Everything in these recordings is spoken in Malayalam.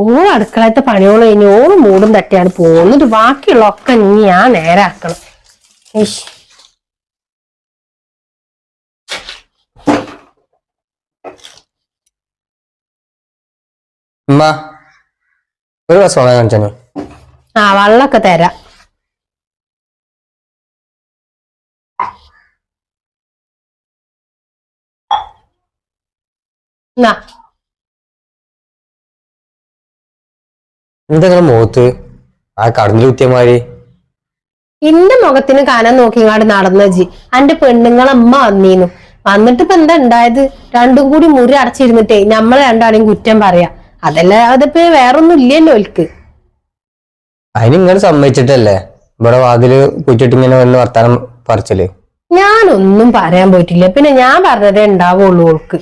ഓൾ അടുക്കളത്തെ പണിയോളം കഴിഞ്ഞ് ഓൾ മൂടും തട്ടിയാണ് പോകുന്നത്. ബാക്കിയുള്ള ഒക്കെ നീ ഞാൻ നേരാക്കണം. ആക്കണം ഉമ്മ ഒരു ഗ്ലാസ് വെള്ളം കാണിച്ചു ആ വെള്ളമൊക്കെ തരാം. എന്നാ എന്താ നിങ്ങളെ മുഖത്ത് ആ കടന്നു കുത്തിയമാര് എന്റെ മുഖത്തിന് കാനം നോക്കിങ്ങാട് നടന്ന ജി. അന്റെ പെണ്ണുങ്ങളമ്മ വന്നീന്നു വന്നിട്ട് ഇപ്പൊ എന്താ ഉണ്ടായത് രണ്ടും കൂടി മുറി അടച്ചിരുന്നിട്ടേ നമ്മളെ രണ്ടാളെയും കുറ്റം പറയാ. അതല്ല അതിപ്പോ വേറൊന്നും ഇല്ലല്ലോ ഓൽക്ക്. അതിന് നിങ്ങൾ സമ്മതിച്ചിട്ടല്ലേ? ഇവിടെ വാതിൽ കുറ്റിട്ട് ഇങ്ങനെ വന്ന് വർത്താനം പറിച്ചൽ? ഞാനൊന്നും പറയാൻ പോയിട്ടില്ല. പിന്നെ ഞാൻ പറഞ്ഞതേ ഉണ്ടാവുള്ളൂ ഓൾക്ക്.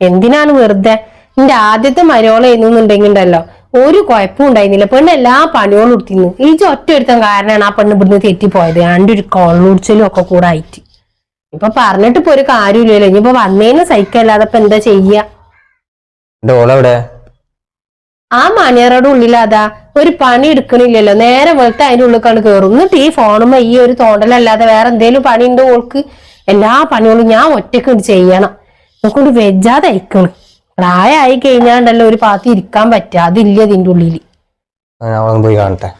എന്തിനാണ് വെറുതെ? എന്റെ ആദ്യത്തെ മരോള എന്നുണ്ടെങ്കിൽ ഉണ്ടല്ലോ ഒരു കുഴപ്പവും ഉണ്ടായിരുന്നില്ല. പെണ്ണ് എല്ലാ പണിയോളും എടുത്തിരുന്നു. ഈ ഒറ്റ ഒരുത്തം കാരണമാണ് ആ പെണ്ണ് ഇവിടുന്ന് തെറ്റിപ്പോയത്. ആണ്ട് ഒരു കൊള്ളുടിച്ചലും ഒക്കെ കൂടെ ആയിട്ട്. ഇപ്പൊ പറഞ്ഞിട്ട് ഇപ്പൊ ഒരു കാര്യമില്ലല്ലോ ഇനിയിപ്പോ വന്നേന്ന് സൈക്കല്ലാതെ ഇപ്പൊ എന്താ ചെയ്യാ? ആ മണിയറയുടെ ഉള്ളിലാതാ ഒരു പണി എടുക്കണില്ലല്ലോ. നേരെ വെളുത്ത അതിന്റെ ഉള്ളിൽ കണ്ട് കയറും എന്നിട്ട് ഈ ഫോണുമ്പോ ഈ ഒരു തോണ്ടലല്ലാതെ വേറെ എന്തേലും പണി ഉണ്ടോ ഓൾക്ക്? എല്ലാ പണികളും ഞാൻ ഒറ്റയ്ക്ക് ചെയ്യണം. കൊണ്ട് വെജാതെ അയക്കണം പ്രായമായി കഴിഞ്ഞാണ്ടല്ലോ ഒരു പാത്തി ഇരിക്കാൻ പറ്റുക അതില്ല ഇതിന്റെ ഉള്ളിൽ. പോയി കാണട്ടെ.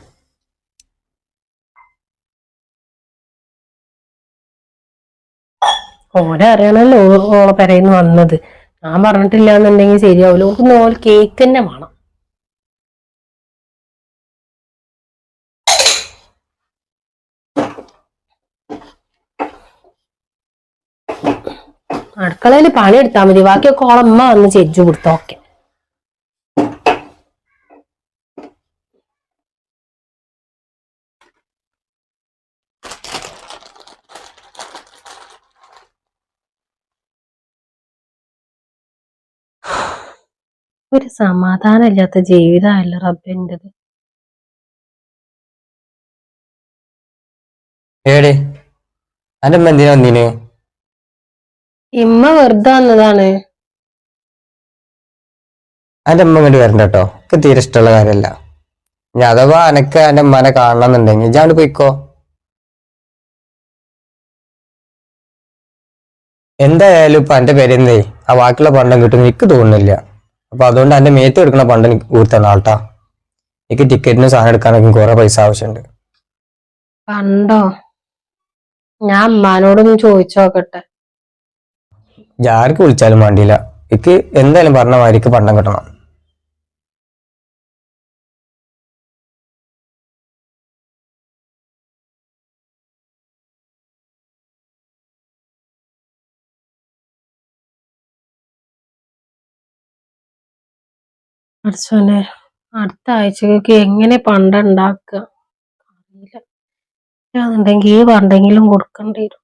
ഓരെ അറിയണല്ലോ ഓളെ പെരയിന്ന് വന്നത്. ഞാൻ പറഞ്ഞിട്ടില്ല എന്നുണ്ടെങ്കിൽ ശരിയാവില്ല ഓർക്ക് കേക്ക് തന്നെ വേണം. അടുക്കളയിൽ പണിയെടുത്താൽ മതി. ബാക്കിയൊക്കെ ഓളമ്മ വന്ന് ചെജ്ജു കൊടുത്തോക്കെ ഒരു സമാധാനമില്ലാത്ത ജീവിതമല്ല റബ്ബിന്റെത്. ഏടെ അന്റെ എന്തിനാ വന്നീന്? ഇമ്മ വെറുതെ വന്നതാണ്. അന്റെ അമ്മ ഇങ്ങോട്ട് വരണ്ട കേട്ടോ എനിക്ക് തീരെ ഇഷ്ടമുള്ള കാര്യമല്ല. ഇനി അഥവാ അനക്ക് എന്റെ അമ്മനെ കാണണം എന്നുണ്ടെങ്കിൽ ഇജാണ്ട് പോയിക്കോ. എന്തായാലും ഇപ്പൊ എന്റെ പേരെന്തേ ആ ബാക്കിയുള്ള പണ്ടം കിട്ടും എനിക്ക് തോന്നുന്നില്ല. അപ്പൊ അതുകൊണ്ട് എന്റെ മേത്ത് എടുക്കുന്ന പണ്ടം എനിക്ക് ഊർത്തണം ആൾട്ടാ. എനിക്ക് ടിക്കറ്റിന് സാധനം എടുക്കാനൊക്കെ കുറെ പൈസ ആവശ്യമുണ്ട്. കണ്ടോ ഞാൻ അമ്മാനോടൊന്ന് ചോദിച്ചു നോക്കട്ടെ. ആർക്ക് വിളിച്ചാലും വേണ്ടിയില്ല. എനിക്ക് എന്തായാലും പറഞ്ഞ മാതിരിക്ക് പണ്ടം കിട്ടണം. അർച്ചനെ അടുത്ത ആഴ്ചക്ക് എങ്ങനെ പണ്ട ഉണ്ടാക്കുക? അറിയില്ല. ഈ പണ്ടെങ്കിലും കൊടുക്കേണ്ടി വരും.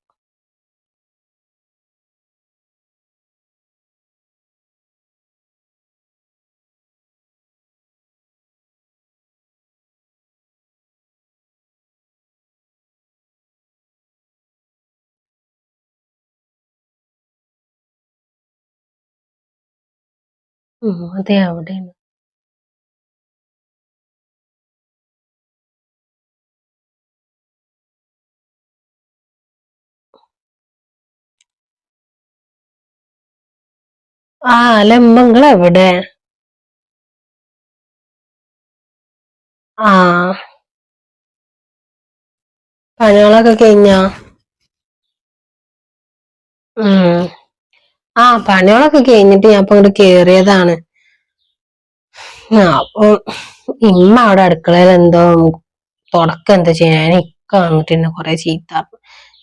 ഉം, അതെ അവിടെയാണ്. ആ അല്ല എവിടെ? ആ. പണികളൊക്കെ കഴിഞ്ഞ? ഉം. ആ പണികളൊക്കെ കഴിഞ്ഞിട്ട് ഞാൻ ഇപ്പൊ ഇങ്ങോട്ട് കേറിയതാണ്. അപ്പൊ ഇമ്മ അവിടെ അടുക്കളയിൽ എന്തോ തുടക്കം എന്താ ചെയ്യാൻ ഇക്ക വന്നിട്ട് എന്നെ കൊറേ ചീത്ത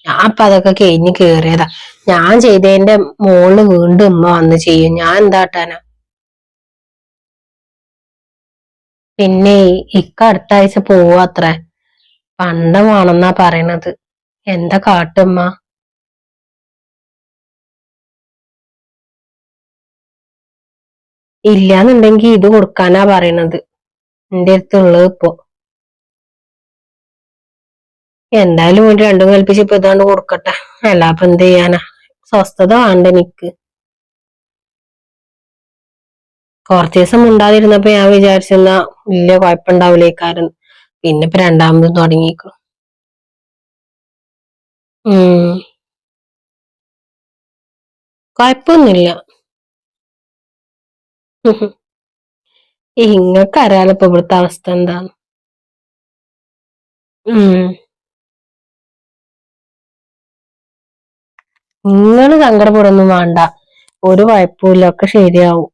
ഞാൻ ഇപ്പൊ അതൊക്കെ കഴിഞ്ഞ് കേറിയതാ. ഞാൻ ചെയ്തതിന്റെ മോൾ വീണ്ടും ഉമ്മ വന്ന് ചെയ്യും. ഞാൻ എന്താട്ടാനാ പിന്നെ ഇക്ക അടുത്ത ആഴ്ച പോവാത്ര പണ്ടം വേണമെന്നാ പറയണത്. എന്താ കാട്ടുമ്മ ഇല്ലാന്നുണ്ടെങ്കി ഇത് കൊടുക്കാനാ പറയണത്. എന്റെ അടുത്തുള്ളത് ഇപ്പൊ. എന്തായാലും വേണ്ടി രണ്ടും കൽപ്പിച്ച് ഇപ്പൊ ഇതാണ്ട് കൊടുക്കട്ടെ. അല്ലാപ്പൊ എന്ത് ചെയ്യാനാ? സ്വസ്ഥത വേണ്ട എനിക്ക് കുറച്ച് ദിവസം ഉണ്ടാതിരുന്നപ്പോ ഞാൻ വിചാരിച്ചെന്നാ വലിയ കുഴപ്പമുണ്ടാവില്ലേക്കാരൻ പിന്നെ ഇപ്പൊ രണ്ടാമതും തുടങ്ങിയേക്കും കുഴപ്പമൊന്നുമില്ല ഇങ്ങക്ക് അറിയാലോ ഇപ്പൊ ഇവിടുത്തെ അവസ്ഥ എന്താന്ന്. നിങ്ങൾ സങ്കടപ്പെടൊന്നും വേണ്ട. ഒരു കുഴപ്പമില്ല ഒക്കെ ശരിയാവും.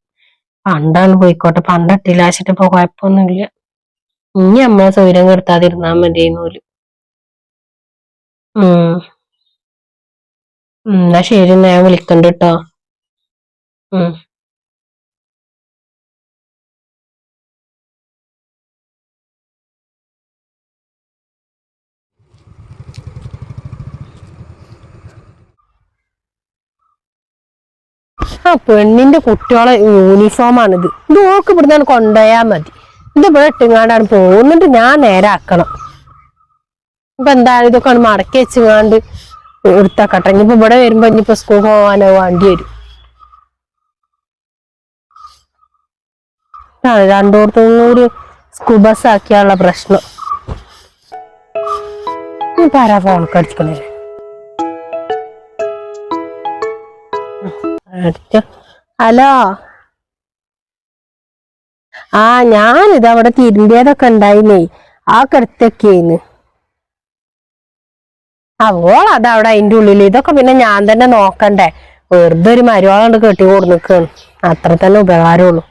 പണ്ടാണ് പോയിക്കോട്ടെ. പണ്ടട്ടില്ലാച്ചിട്ട് ഇപ്പൊ കുഴപ്പമൊന്നുമില്ല. ഇനി നമ്മളെ സൗകര്യം കെടുത്താതിരുന്നാ മതി ഉം. എന്നാ ശരി. ഞാൻ വിളിക്കണ്ട് കേട്ടോ. ഉം. ആ പെണ്ണിന്റെ കുട്ടികളെ യൂണിഫോമാണിത് ഇത് ഓക്ക് ഇവിടുന്ന് കൊണ്ടുപോയാൽ മതി. ഇത് ഇവിടെ ഇട്ടുങ്ങാണ്ടാണ് പോകുന്നിട്ട് ഞാൻ നേരെ ആക്കണം. ഇപ്പൊ എന്താണ് ഇതൊക്കെ മടക്കി വെച്ചുങ്ങാണ്ട് എടുത്താക്കട്ടെ. ഇനിയിപ്പോ ഇവിടെ വരുമ്പോ ഇനിയിപ്പോ സ്കൂൾ പോകാനോ വണ്ടി വരും. ആ രണ്ടോടത്തും കൂടി സ്കൂൾ ബസ് ആക്കിയാനുള്ള പ്രശ്നം. ഇപ്പൊ ആരാ ഫോണൊക്കെ കടിക്കണേ ഹലോ. ആ ഞാനിത് അവിടെ തിരുമ്പിയതൊക്കെ ഉണ്ടായില്ലേ. ആ കിടത്തൊക്കെയായിന്ന്. അവോൾ അതവിടെ അതിന്റെ ഉള്ളിൽ ഇതൊക്കെ പിന്നെ ഞാൻ തന്നെ നോക്കണ്ടേ. വെറുതെ ഒരു മരുവാളുണ്ട് കെട്ടി കൊടുന്നിക്കാണ്. അത്ര തന്നെ ഉപകാരമുള്ളൂ.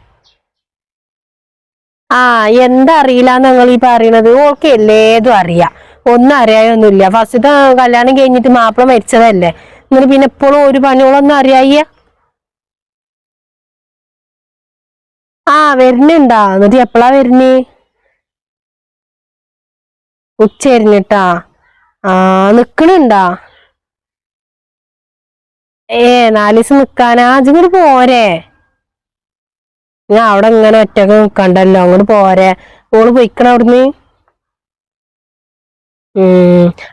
ആ എന്താ അറിയില്ല നിങ്ങൾ ഈ പറയണത്? ഓൾക്ക് എല്ലേതും അറിയാം. ഒന്നും അറിയായൊന്നുമില്ല. ഫസ്റ്റത്തെ കല്യാണം കഴിഞ്ഞിട്ട് മാപ്പിള മരിച്ചതല്ലേ. എന്നിട്ട് പിന്നെ എപ്പോഴും ഒരു പണികളൊന്നും അറിയായ്യ? ആ വരുന്നുണ്ടാ. എന്നിട്ട് എപ്പോഴാ വരുന്നേ? ഉച്ച വരുന്നിട്ടാ ആ നിക്കണുണ്ടാ. ഏ നാല് ദിവസം നിക്കാനാ. ഇങ്ങോട്ട് പോരെ. ഞാൻ അവിടെ ഇങ്ങനെ ഒറ്റയ്ക്ക് നിക്കണ്ടല്ലോ. അങ്ങോട്ട് പോരെ. ഓൾ പൊയ്ക്കണ അവിടുന്ന്.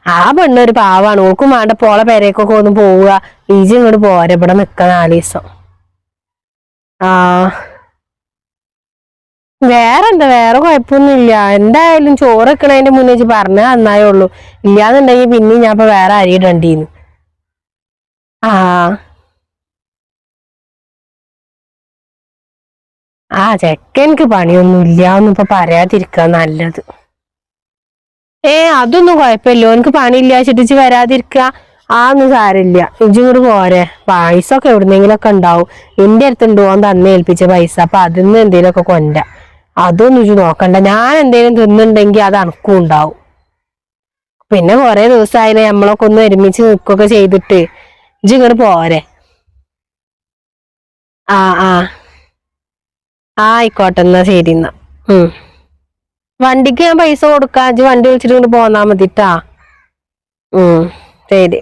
ആ പെണ്ണ് ഒരു പാവാണ്. ഓൾക്കും വേണ്ട. പോളെ പേരേക്കൊക്കെ ഒന്ന് പോവുക. ഈജി ഇങ്ങോട്ട് പോരെ. ഇവിടെ നിക്ക ദിവസം. ആ. വേറെ എന്താ വേറെ കുഴപ്പമൊന്നുമില്ല. എന്തായാലും ചോറ് വെക്കണതിന്റെ മുന്നേ വെച്ച് പറഞ്ഞ നന്നായേ ഉള്ളൂ. ഇല്ലാന്നുണ്ടെങ്കിൽ പിന്നെ ഞാൻ ഇപ്പൊ വേറെ അരി ആ. ആ ചെക്കൻക്ക് പണിയൊന്നും ഇല്ല ഇപ്പൊ പറയാതിരിക്കാ നല്ലത്. ഏ അതൊന്നും കുഴപ്പമില്ല. എനിക്ക് പണിയില്ല ചിട്ടിച്ച് വരാതിരിക്ക. ആ ഒന്നും സാരില്ല ഇജ്ജും പോരെ. പൈസ ഒക്കെ എവിടുന്നെങ്കിലൊക്കെ ഉണ്ടാവും. എന്റെ അടുത്തുണ്ട് ഓൻ തന്നെ ഏൽപ്പിച്ച പൈസ. അപ്പൊ അതിൽ നിന്ന് കൊണ്ട. അതൊന്നും ഇജ്ജ് നോക്കണ്ട. ഞാൻ എന്തേലും തിന്നുണ്ടെങ്കിൽ അത് അണക്കും ഉണ്ടാവും. പിന്നെ കുറെ ദിവസമായില്ലേ നമ്മളൊക്കെ ഒന്ന് ഒരുമിച്ച് നിൽക്കുകയൊക്കെ ചെയ്തിട്ട്. ഇജ്ജ് ഇങ്ങോട്ട് പോരെ. ആ ആ. ആയിക്കോട്ടെ എന്നാ ശരി എന്നാ. ഉം. വണ്ടിക്ക് ഞാൻ പൈസ കൊടുക്കാം. ഇജ്ജ് വണ്ടി വിളിച്ചിട്ട് ഇങ്ങോട്ട് പോന്നാ മതിട്ടാ. ഉം ശരി.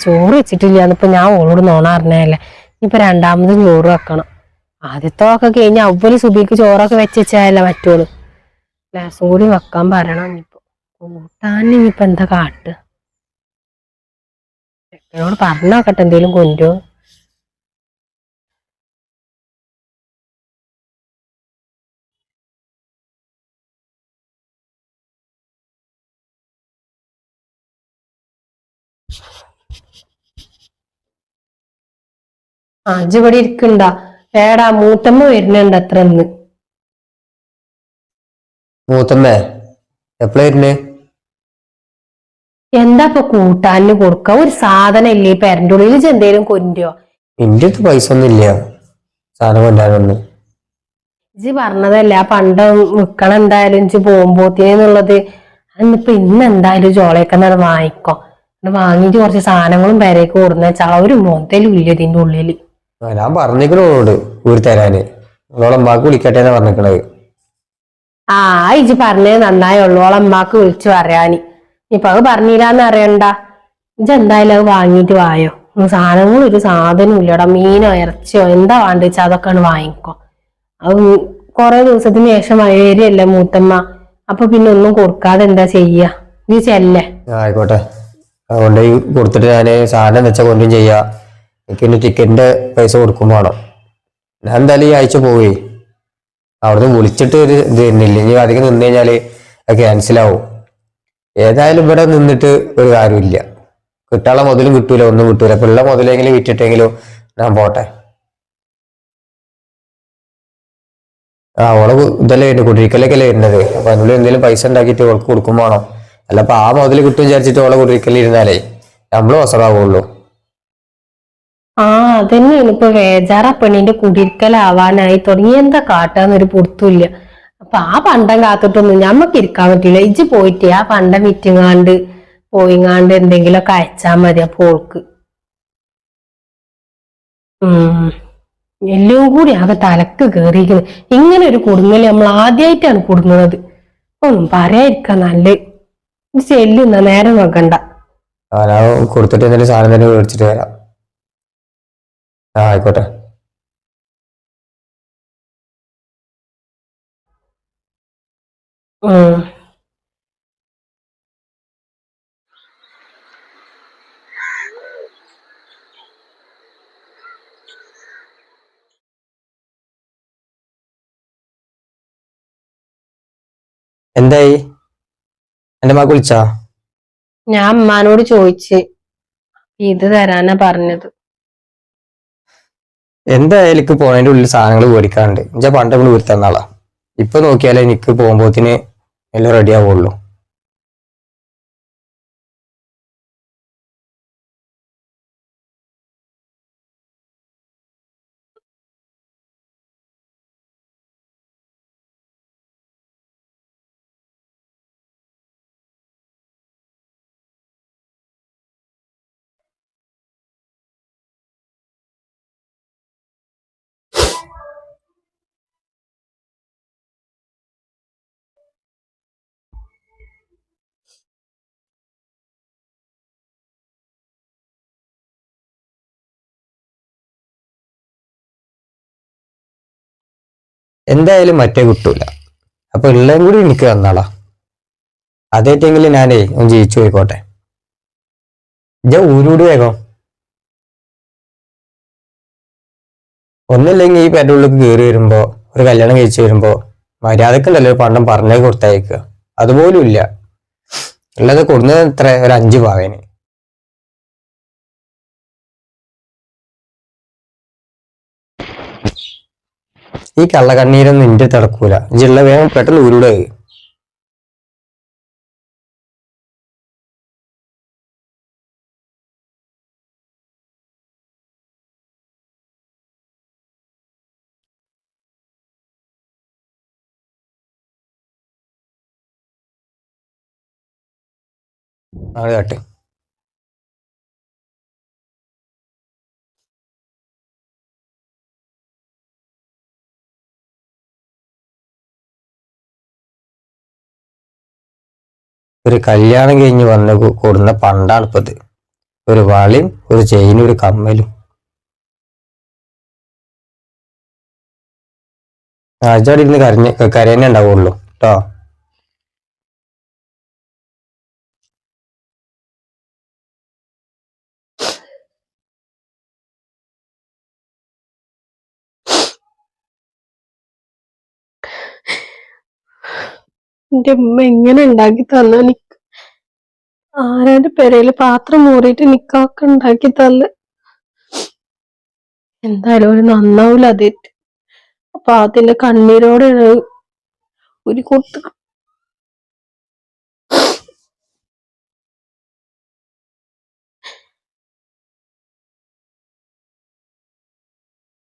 ചോറ് വെച്ചിട്ടില്ല എന്നിപ്പോ ഞാൻ ഓളോട് നോണ അറിഞ്ഞല്ലേ ഇനിയിപ്പൊ രണ്ടാമത് ചോറ് വെക്കണം. ആദ്യത്തെ ഒക്കെ കഴിഞ്ഞാൽ അവൽ സുബിക്ക് ചോറൊക്കെ വെച്ചാലേ പറ്റുള്ളൂ. ഗ്ലാസ് കൂടി വെക്കാൻ പറയണം ഇനിയിപ്പോ. കൂട്ടാൻ ഇനിയിപ്പൊ എന്താ കാട്ട്? ചെക്കനോട് പറഞ്ഞു നോക്കട്ടെ എന്തേലും കൊണ്ടുവോ ആ ഇവിടെ ഇരിക്കണ്ട. ഏടാ മൂത്തമ്മ വരുന്നുണ്ട് അത്ര ഇന്ന്. മൂത്തമ്മേ എപ്പോഴാ വരുന്നേ? എന്താ ഇപ്പൊ കൂട്ടാനു കൊടുക്ക? ഒരു സാധനം ഇല്ലേ? പെരന്റെ ഉള്ളിൽ ഇജ്ജ് എന്തേലും കൊണ്ടോ എന്റെ അടുത്ത് പൈസ ഒന്നും ഇല്ല. സാധനം കൊണ്ടാനൊന്നും പറഞ്ഞതല്ല പണ്ട് വിൽക്കണം എന്തായാലും ഇജ്ജ് പോകുമ്പോത്തിനെന്നുള്ളത് അന്നിപ്പോ ഇന്ന് എന്തായാലും ജോളേക്കെന്നാണ് വാങ്ങിക്കോ. വാങ്ങിയിട്ട് കുറച്ച് സാധനങ്ങളും പേരേക്ക് കൊടുന്ന വെച്ചാൽ ഒരു മുതലും ഇല്ല ഇതിന്റെ ഉള്ളിൽ. ആ, ഞാൻ പറഞ്ഞിക്കണോട് ഊരി തരാന്. ഓളമ്മാക്ക് വിളിക്കട്ടെ എന്നാ പറഞ്ഞിക്കണത് ആ ഇജ് പറഞ്ഞേ നന്നായുള്ളൂ ഓളമ്മാക്ക് അമ്മാക്ക് വിളിച്ചു പറയാന്. ഇപ്പൊ അത് പറഞ്ഞില്ലാന്ന് അറിയണ്ട. ഇജ് എന്തായാലും അത് വാങ്ങിയിട്ട് വായോ. സാധനങ്ങൾ ഒരു സാധനവും ഇല്ലടാ മീനോ ഇറച്ചിയോ എന്താ വേണ്ട വെച്ചാൽ അതൊക്കെ ആണ് വാങ്ങിക്കോ. അത് കൊറേ ദിവസത്തിന് ശേഷം വരികയല്ലേ മൂത്തമ്മ. അപ്പൊ പിന്നെ ഒന്നും കൊടുക്കാതെ എന്താ ചെയ്യാ? നീ ചെല്ലേ? ആയിക്കോട്ടെ. അതുകൊണ്ട് കൊടുത്തിട്ട് ഞാൻ സാധനം വെച്ച കൊണ്ടും ചെയ്യാ. എനിക്ക് എന്റെ ടിക്കറ്റിന്റെ പൈസ കൊടുക്കും ഞാൻ എന്തായാലും ഈ ആഴ്ച പോവേ. അവിടുന്ന് വിളിച്ചിട്ട് ഒരു ഇത് തരുന്നില്ല. ഇനി അധികം നിന്ന് കഴിഞ്ഞാൽ അത് ക്യാൻസലാവും ഏതായാലും ഇവിടെ നിന്നിട്ട് ഒരു കാര്യമില്ല. കിട്ടാനുള്ള മുതലും കിട്ടൂല ഒന്നും കിട്ടൂല. പിള്ള മുതലെങ്കിലും വിറ്റിട്ടെങ്കിലും ഞാൻ പോട്ടെ. ആ ഓളെ ഇതല്ലേ വരുന്നത്? കുടിരിക്കലേക്കല്ലേ വരുന്നത്? അപ്പൊ അതിനുള്ളിൽ എന്തെങ്കിലും പൈസ ഉണ്ടാക്കിയിട്ട് ഓൾക്ക് കൊടുക്കും വേണം. അല്ല അപ്പൊ ആ മുതൽ കിട്ടും വിചാരിച്ചിട്ട് ഓളെ കുടിരിക്കലിരുന്നാലേ നമ്മൾ വസറാവുള്ളൂ ആ അതന്നെയാണ് ഇപ്പൊ വേജാറ പെണ്ണിന്റെ കുടിരിക്കലാവാനായി തുടങ്ങി. എന്താ കാട്ടാന്നൊരു പൊടുത്തുമില്ല അപ്പൊ ആ പണ്ടം കാത്തിട്ടൊന്നും ഞമ്മക്ക് ഇരിക്കാൻ പറ്റില്ല. ഇജ്ജ് പോയിട്ട് ആ പണ്ടം വിറ്റുങ്ങാണ്ട് പോയിങ്ങാണ്ട് എന്തെങ്കിലുമൊക്കെ അയച്ചാ മതി അപ്പൊ ഓൾക്ക് ഉം. എല്ലാം കൂടി ആകെ തലക്ക് കേറിയിരിക്കുന്നു. ഇങ്ങനെ ഒരു കുടുങ്ങൽ നമ്മൾ ആദ്യമായിട്ടാണ് കുടുങ്ങുന്നത്. ഒന്നും പറയാതിരിക്കാൻ നല്ല. ചെല്ലുന്ന നേരം നോക്കണ്ട കൊടുത്തിട്ട് സാധനം തന്നെ മേടിച്ചിട്ട് വരാം. ആ ആയിക്കോട്ടെ. എന്തായി? എന്റെ മകൾ വിളിച്ചാ? ഞാൻ അമ്മാനോട് ചോദിച്ച്. ഇത് തരാനാ പറഞ്ഞത്. എന്തായാലും എനിക്ക് പോണതിന്റെ ഉള്ളിൽ സാധനങ്ങൾ മേടിക്കാറുണ്ട് എന്നുവെച്ചാ പണ്ട് നമ്മൾ തന്നാളാ. ഇപ്പൊ നോക്കിയാലേ എനിക്ക് പോകുമ്പോത്തിന് എല്ലാം റെഡി ആവുള്ളൂ. എന്തായാലും മറ്റേ കിട്ടൂല. അപ്പൊ ഉള്ളതും കൂടി എനിക്ക് തന്നാളാ. അതേറ്റെങ്കിലും ഞാനേ ഒന്ന് ജയിച്ചു പോയിക്കോട്ടെ. ഇജ്ജ ഊരൂടി വേഗം. ഒന്നില്ലെങ്കിൽ ഈ പേരുടെ ഉള്ളിൽ കയറി വരുമ്പോ ഒരു കല്യാണം കഴിച്ചു വരുമ്പോ മര്യാദക്കുണ്ടല്ലോ ഒരു പണ്ടം പറഞ്ഞേ കൊടുത്തയക്കുക. അതുപോലും ഇല്ല. ഉള്ളത് കൊടുന്നത് എത്ര? ഒരു അഞ്ച് പാവേന്. ഈ കള്ളക്കണ്ണീരൊന്നും നിന്റെ തടക്കൂല ജില്ല വേഗം പെട്ടെന്ന് ഉരുടെ അത് കാട്ട്. ഒരു കല്യാണം കഴിഞ്ഞ് വന്ന് കൂടുന്ന പണ്ടാണിപ്പത്. ഒരു വളയും ഒരു ചെയിനും ഒരു കമ്മലും. ആജാടി ഇരുന്ന് കരഞ്ഞ് കരയന്നെ ഉണ്ടാവുള്ളൂ. കേട്ടോ എന്റെ ഉമ്മ എങ്ങനെ ഉണ്ടാക്കി തന്ന നിക്ക്. ആരാന്റെ പെരയിൽ പാത്രം മൂറിയിട്ട് നിക്കാക്ക ഉണ്ടാക്കി തന്ന. എന്തായാലും ഒരു നന്നാവൂല അതേറ്റ് അപ്പൊ അതിന്റെ കണ്ണീരോടെ ഒരു കൊടുത്ത്